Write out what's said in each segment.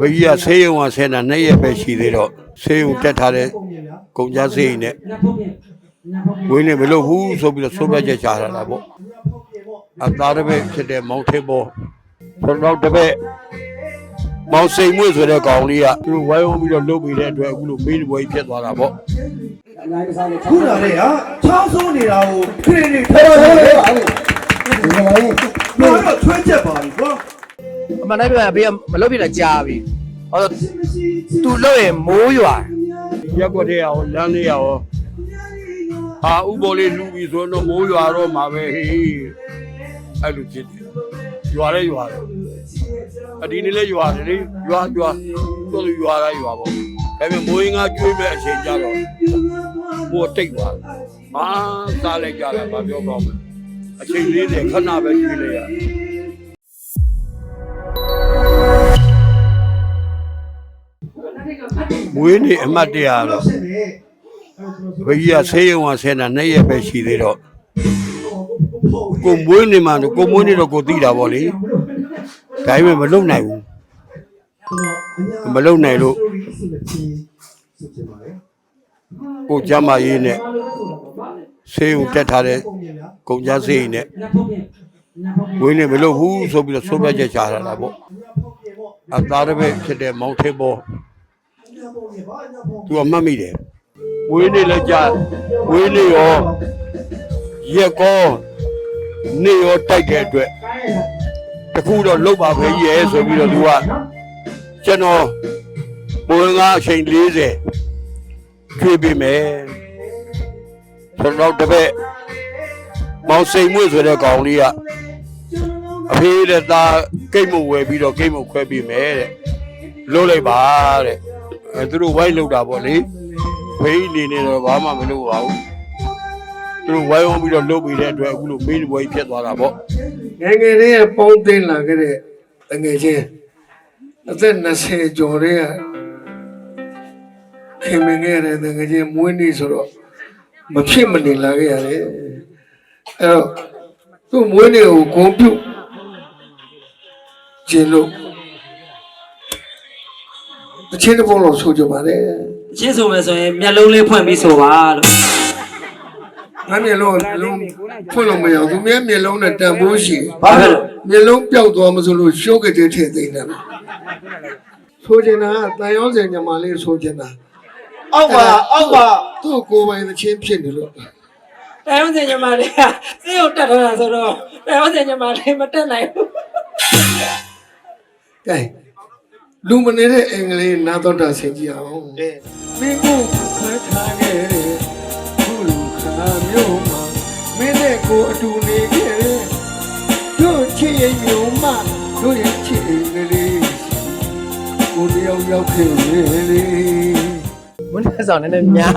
ဘကြီးကဆေးရုံကဆဲတာနှစ်ရက်ပဲရှိသေးတော့ဆေးရုံတက်ထားတဲ့ကုန်ကြဆေးရင်နဲ့ဝင်းနေမလို့ဘူးဆိုပြီးတော့ဆိုးပြချက်ချလာတာပေါ့အသားတစ်ပည့်ဖြစ်တဲ့မောင်ထေဘောဆိုတော့တစ်ပည့် မောင်စိန်မွေ့ဆိုတဲ့ကောင်လေးကသူတို့ဝိုင်းဝန်းပြီးတော့လုပ်ပြီးတဲ့အတွက်အခုလိုမေးနေပွဲကြီးဖြစ်သွားတာပေါ့ခုလာတဲ့ဟာချောင်းဆုံးနေတာကိုခရီးနေဟဲ့ဟဲ့ဟဲ့ဟဲ့ဘာလို့ထွေးချက်ပါလိကွာအမှန်တိုင်းပြောရင်ဘေးကမလုပ်ပြတာကြာပြီဟောသူလုပ်ရင်မိုးရွာရက်ကွက်ထဲရောလမ်းလေးရောအာဥပေါ်လေးလူပြီးဆိုတော့မိုးရွာတော့မှာပဲဟေးအဲ့လိုဖြစ်တယ် ရွာလဲရွာတယ်အဒီနေ့လဲရွာတယ်လေရွာရွာတော့ရွာလိုက်ရွာပေါ့ဒါပေမဲ့မိုးရင်ကကျွေးမဲ့အချိန်ကြတော့မိုးတိတ်သွားမာစားလိုက်ကြတာမပြောကောင်းဘူးအချိန်လေးနဲ့ခဏပဲကျွေးလိုက်ရမွေးနေ့အမှတ်တရတော့ဆက်နေဘကြီးကဆေးရုံကဆဲတာနှစ်ရက်ပဲရှိသေးတော့ ကိုမွေးနေမှတော့ကိုမွေးနေတော့ကိုသိတာပေါ့လေဒါပေမဲ့မလုံနိုင်ဘူးမလုံနိုင်လို့ကိုကျမ်းမာရေးနဲ့ဆေးရုံတက်ထားတဲ့ကုန်ကြဆေးရင်နဲ့ဝင်းနေမလို့ဘူးဆိုပြီးတော့ဆိုးပြချက်ချလာတာပေါ့အသားတစ်ပည့်ဖြစ်တဲ့မောင်ထေဘောသူကမှတ်မိတယ်ဝေးနေလည်းကြာဝေးနေရောရက်ကော နေရောတိုက်တဲ့အတွက်တခုတော့လုတ်ပါပဲရဲဆိုပြီးတော့သူကကျွန်တော်ဘဝင်ကအချိန်40ဖြည့်ပေးမယ်ဆိုတော့တပည့်မောင်စိန်မွေ့ဆိုတဲ့ကောင်လေးကအဖေးတဲ့သားကိတ်မဝယ်ပြီးတော့ကိတ်မခွဲပေးမယ်တဲ့လို့လိုက်ပါတဲ့အဲသူတို့ဝိုင်းလောက်တာပေါ့လေဖေးနေနေတော့ဘာမှမလုပ်ပါဘူး သူတို့ဝိုင်းဝန်းပြီးတော့လုပ်ပြီးတဲ့အတွက်အခုလိုမေးနေပွဲကြီးဖြစ်သွားတာပေါ့ငယ်ငယ်လေးကပေါင်းသိမ်းလာခဲ့တဲ့တငယ်ချင်းအသက်20ကျော်တဲ့ကခင်မင်ခဲ့တဲ့တငယ်ချင်းမွေးနေ့ဆိုတော့မဖြစ်မနေလာခဲ့ရတယ်အဲ့တော့သူ့မွေးနေ့ကိုဂုံပြုတ်ခြင်းလို့တချင်းတစ်ပုံလောက်ဆိုကြပါလေရှင်းဆိုမယ်ဆိုရင်မျက်လုံးလေးဖွင့်ပြီးဆိုပါလို့ ငါမျက်လုံးမျက်လုံးဖွင့်လို့မရဘူးသူမျက်မျက်လုံးနဲ့တန်ဖိုးရှိတယ်ဘာဖြစ်လို့မျက်လုံးပျောက်သွားမဆိုလို့ရှိုးကတဲ့ထည့်သိနေတာဆိုချင်တာကတန်ရောစင်ညမလေးဆိုချင်တာအောက်ပါအောက်ပါသူ့ကိုယ်ပိုင်သချင်းဖြစ်နေလို့တိုင်ဝစင်ညီမလေးကစေကိုတက်ထားတာဆိုတော့တိုင်ဝစင်ညီမလေးမတက်နိုင်ဘူးကဲလူမနေတဲ့အင်္ဂလိပ်နားတော့တာဆင်ကြည့်အောင်မင်းကိုဖတ်ထားခဲ့တဲ့ခု လူခါမျိုးမှာမင်းနဲ့ကိုအတူနေခဲ့တဲ့တို့ချစ်ရင်မျိုးမတို့ရဲ့ချစ်အင်္ဂလိပ်ကိုတယောက်ရောက်ခဲ့လေလေမင်းနဲ့ဆောင်နည်းနည်းများ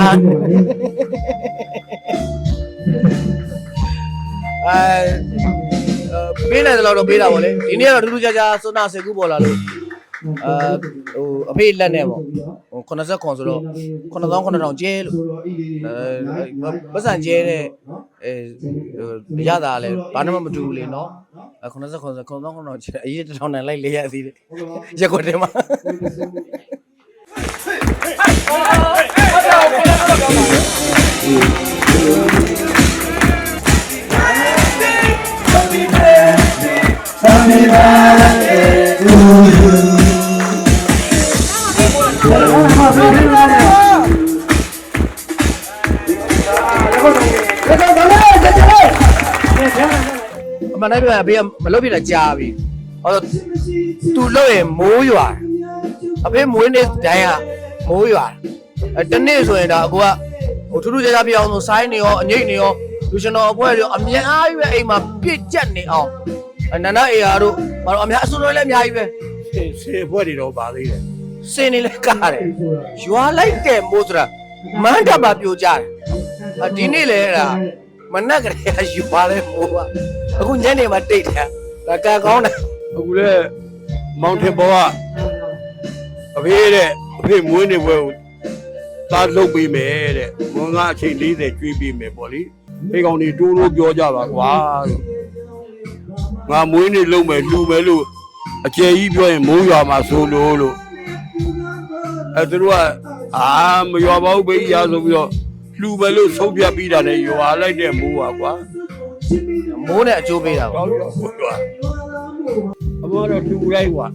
အဲပေးနိုင်တယ်လို့တော့ပေးတာပေါ့လေဒီနေ့ကတော့ထူးထူးခြားခြားစွနာစေကူပေါ်လာလို့ အာဟိုအဖေလက်နဲ့ပေါ့ဟို80ခွန်ဆိုတော့9000 9000ကျဲလို့အဲပတ်စံကျဲတဲ့အဲရတာလဲဘာမှမတူဘူးလေနော်အဲ90ခွန်ဆို9000 9000ကျဲအရေးတစ်ထောင်နိုင်လိုက်လေးရသေးတယ်ရက်ကွက်ထဲမှာအမှ န်တိုင်းပြောရင်ဘေးကမလုပ်ပြတာကြာပြီဟောသူလုပ်ရင်မိုးရွာအဖေမွေးနေ့တိုင်းကမိုးရွာအဲတနေ့ဆိုရင်ဒါအကူကဟိုထူးထူးခြားခြားပြအောင်ဆိုဆိုင်းနေရောအငိတ်နေရောလူရှင်တော်အဖွဲရောအများကြီးပဲအိမ်မှာပြည့်ကျက်နေအောင်အဲနန္ဒအေယာတို့ဘာလို့အများအစိုးရလည်းအများကြီးပဲဆေးဆေးဘွက်တွေတော့ပါသေးတယ်စင်းနေလဲကားတယ်ရွာလိုက်တဲ့မိုးဆိုတာမန်းတပ်ပါပြိုကြတယ်အဒီနေ့လေအဲ့ဒါ မနက်ကလေးကရွာလဲမိုးကအခုညနေမှတိတ်တယ်ဒါကကောင်းတယ်အခုလဲမောင်ထေဘောကအဖေးတဲ့အဖေမွေးနေပွဲကိုတသားလုပ်ပေးမယ်တဲ့မွန်ကအချိန်40ကျွေးပေးမယ်ပေါ့လေဒီကောင်တွေတိုးတိုးပြောကြပါကွာလို့ငါမွေးနေ့လုပ်မယ်လှူမယ်လို့အကျယ်ကြီးပြောရင်မိုးရွာမှာဆိုလို့လို့အဲသူတို့ကအာမရွာပါဘူးဘေးရဆိုပြီးတော့ လှူမယ်လို့ဆုံးဖြတ်ပြီးတာနဲ့ရွာလိုက်တဲ့မိုးပါကွာမိုးနဲ့အကျိုးပေးတာပေါ့ကောင်းရောမိုးရွာအမေတော့လှူလိုက်ကွာ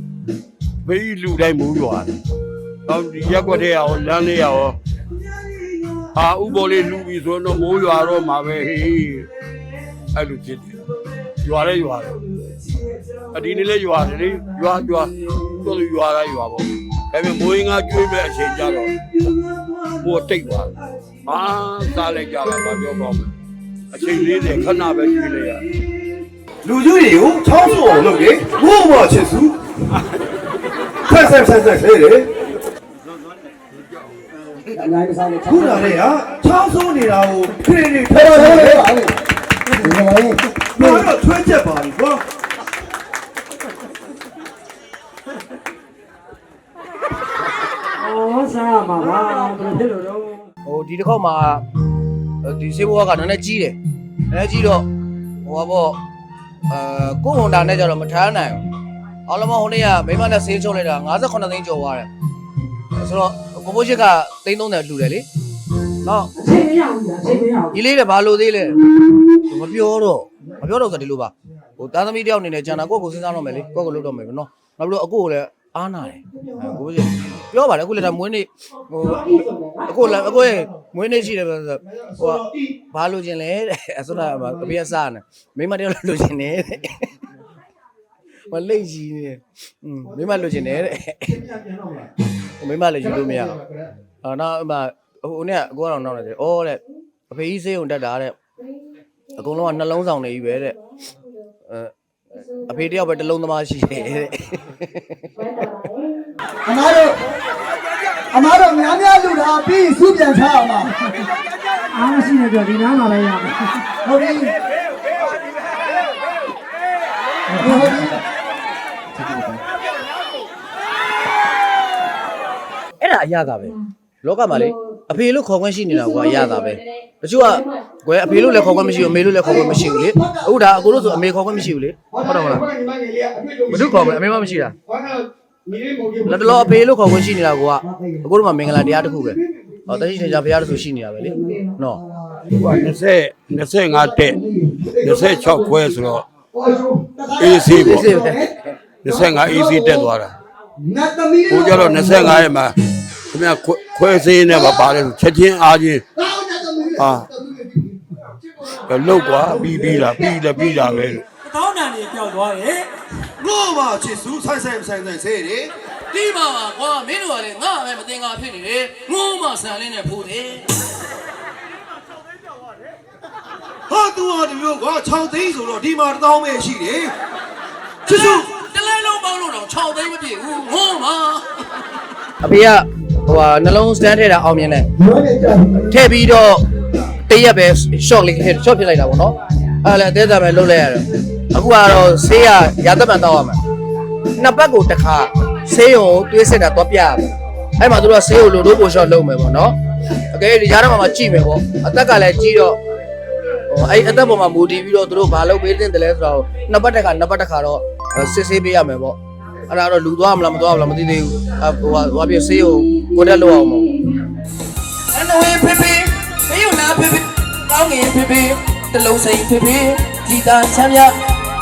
ဘေးလှူတိုင်းမိုးရွာတော့ဒီရက်ွက်တဲ့ရောလမ်းလေးရောဟာဥပေါ်လေးလှူပြီးဆိုတော့မိုးရွာတော့မှာပဲဟေးအဲ့လိုဖြစ်တယ်ရွာလဲရွာတယ်အဒီနေ့လဲရွာတယ်လေရွာရွာတော်လူရွာလိုက်ရွာပေါ့ဒါပေမဲ့မိုးရင်ကကျွေးမဲ့အချိန်ကြတော့ မိုးတိတ်သွားတယ်ဟာစားလိုက်ကြတာမပြောပါဘူးအချိန်လေးနဲ့ခဏပဲကျွေးလိုက်ရလူကြီးတွေကိုချောင်းဆိုအောင်လုပ်လေမို့မချစ်စုဆက်ဆက်ဆက်ဆက်လေလေခုနကလေဟာချောင်းဆိုနေတာကိုခရင်နေထောက်လို့လေဘာလို့ထွေးချက်ပါလိကွာ ဩစားမှာပါဘယ်လိုဖြစ်လို့တော့ဟိုဒီတစ်ခေါက်မှာဒီစေဘွားကနည်းနည်းကြီးတယ်နည်းနည်းကြီးတော့ဟိုပါပေါ့အဲကိုဟွန်ဒါနဲ့ကြတော့မထမ်းနိုင်ဘူးအော်လမဟိုနေ့ကမိမနဲ့ဆေးချုပ်လိုက်တာ58သိန်းကျော်သွားတယ်ဆိုတော့ကိုဘိုးချစ်ကသိန်း30လှူတယ်လေနော်ချိန်မရဘူးလားချိန်မရဘူးဒီလေးလည်းဘာလို့သေးလဲမပြောတော့မပြောတော့ဆိုဒီလိုပါဟိုတာသမီတယောက်အနေနဲ့ဂျန်နာကိုယ့်ကိုစဉ်းစားတော့မယ်လေကိုယ့်ကိုလုပ်တော့မယ်ပဲနော်နောက်ပြီးတော့အကိုကိုလည်း အားနာတယ်ကိုဘိုးချစ်ပြောပါလေအခုလည်းဒါမွေးနေ့ဟိုအကိုလည်းအကိုရဲ့မွေးနေ့ရှိတယ်ဆိုတော့ဟိုဘာလို့ခြင်းလဲတဲ့အစနာအပြည့်အစားနေမိမတယောက်လို့ခြင်းနေတဲ့မလိတ်ကြီးနေอืมမိမလို့ခြင်းနေတဲ့မိမလည်းယူလို့မရဘူးအာနောက်အမဟိုနေ့ကအကိုကတော့နောက်နေတယ်အော်တဲ့အဖေကြီးစေးုံတက်တာတဲ့အကုန်လုံးကနှလုံးဆောင်နေပြီပဲတဲ့အဲ အဖေတယောက်ပဲတစ်လုံးသမားရှိတယ်တဲ့အမားတို့အမားတို့များများလူတာပြီးစုပြန်ချအောင်ပါအားမရှိနေကြဒီနားမှာလည်းရမယ်ဟုတ်ပြီဟုတ်ပြီအဲ့ဒါအရသာပဲလောကမှာလေ အဖေလို့ခေါ်ခွင့်ရှိနေတာကွာအရသာပဲတချို့ကကွယ်အဖေလို့လည်းခေါ်ခွင့်မရှိဘူးအမေလို့လည်းခေါ်ခွင့်မရှိဘူးလေအခုဒါအကိုလို့ဆိုအမေခေါ်ခွင့်မရှိဘူးလေဟုတ်တယ်မလားဘယ်သူခေါ်မလဲအမေမမရှိတာလက်တလောအဖေလို့ခေါ်ခွင့်ရှိနေတာကွာအကိုတို့မှာမင်္ဂလာတရားတစ်ခုပဲဟောတရှိထင်ကြဘုရားတစ်ခုရှိနေတာပဲလေနော်ဟို20 25တက်26ခွဲဆိုတော့ AC ပေါ့စေးပဲ25 AC တက်သွားတာနတ်သမီးကိုကြတော့25ရဲ့မှာ ခင်ဗျခွဲခွဲစင်းနဲ့ပါပါတယ်ဆိုချက်ချင်းအားချင်းတောင်းနတ်သမီးဟာလောက်ကွာပြီးပြီးလားပြီးတယ်ပြီးတာပဲလို့တောင်းတန်တွေကြောက်သွားတယ်မို့မချစ်စုဆိုင်ဆိုင်ဆိုင်ဆိုင်စေလေဒီမှာပါကွာမင်းတို့ကလည်းငါပဲမတင်ငါဖြစ်နေတယ်ငိုးမဆန်လေးနဲ့ဖိုးတယ်ဟာသူဟာဒီလိုကွာ6သိန်းဆိုတော့ဒီမှာတစ်သောင်းပဲရှိတယ်ချစ်စုတလဲလုံးပေါင်းလို့တော့6သိန်းမပြည့်ဘူးငိုးမှာအဖေက ဟိုဟာနှလုံးစတန်ထဲတာအောင်မြင်တယ်ရောနေကြထည့်ပြီးတော့တရက်ပဲ short လေးထည့် short ဖြစ်လိုက်တာပေါ့နော်အဲ့ဒါလည်းအသေးစားပဲလုပ်လိုက်ရတယ်အခုကတော့ဆေးရရာသက်မှန်တောက်ရမယ်နှစ်ပတ်ကိုတစ်ခါဆေးရုံကိုတွေးစစ်တာတော့ပြရမယ်အဲ့မှာသူတို့ကဆေးရုံလိုလို့ပို့ short လုပ်မယ်ပေါ့နော်အကယ်ဒီရားထဲမှာမှကြည့်မယ်ပေါ့အသက်ကလည်းကြီးတော့ဟိုအဲ့အသက်ပေါ်မှာမူတည်ပြီးတော့သူတို့ဘာလုပ်ပေးတင်တယ်လဲဆိုတော့နှစ်ပတ်တစ်ခါနှစ်ပတ်တစ်ခါတော့စစ်ဆေးပေးရမယ်ပေါ့အဲ့ဒါတော့လူသွားမလားမသွားဘူးလားမသိသေးဘူးဟိုဟာဟိုပြဆေးရုံ ကိုတက်လို့အောင်ပေါ့အနဝေဖေဖေမေယုနာဖေဖေကောင်းငင်ဖေဖေတလုံးစိန်ဖေဖေကြည်သာချမ်းမြ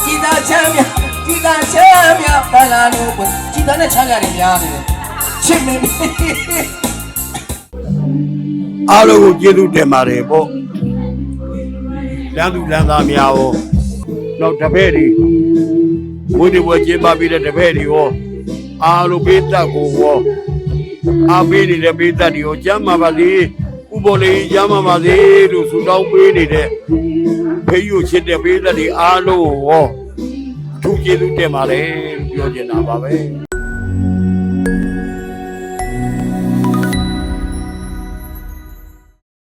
ကြည်သာချမ်းမြကြည်သာချမ်းမြဘာလာလို့ကိုကြည်သာနဲ့ချမ်းမြတွေများနေတယ်ချစ်မင်းအားလုံးကိုကျေးဇူးတင်ပါတယ်ပေါ့လမ်းသူလမ်းသားများရောနောက်တပည့်တွေဝိဒီဝကျင်းပပြီးတဲ့တပည့်တွေရောအားလုံးပေးတတ်ကိုရော အားပေးနေတဲ့ပေးတတ်တွေရောကျမ်းမာပါစေဥပေါ်လေးကျမ်းမာပါစေလို့ဆုတောင်းပေးနေတဲ့ဖေးယူချစ်တဲ့ပေးတတ်တွေအားလုံးကိုရောအထူးကျေးဇူးတင်ပါတယ်လို့ပြောချင်တာပါပဲ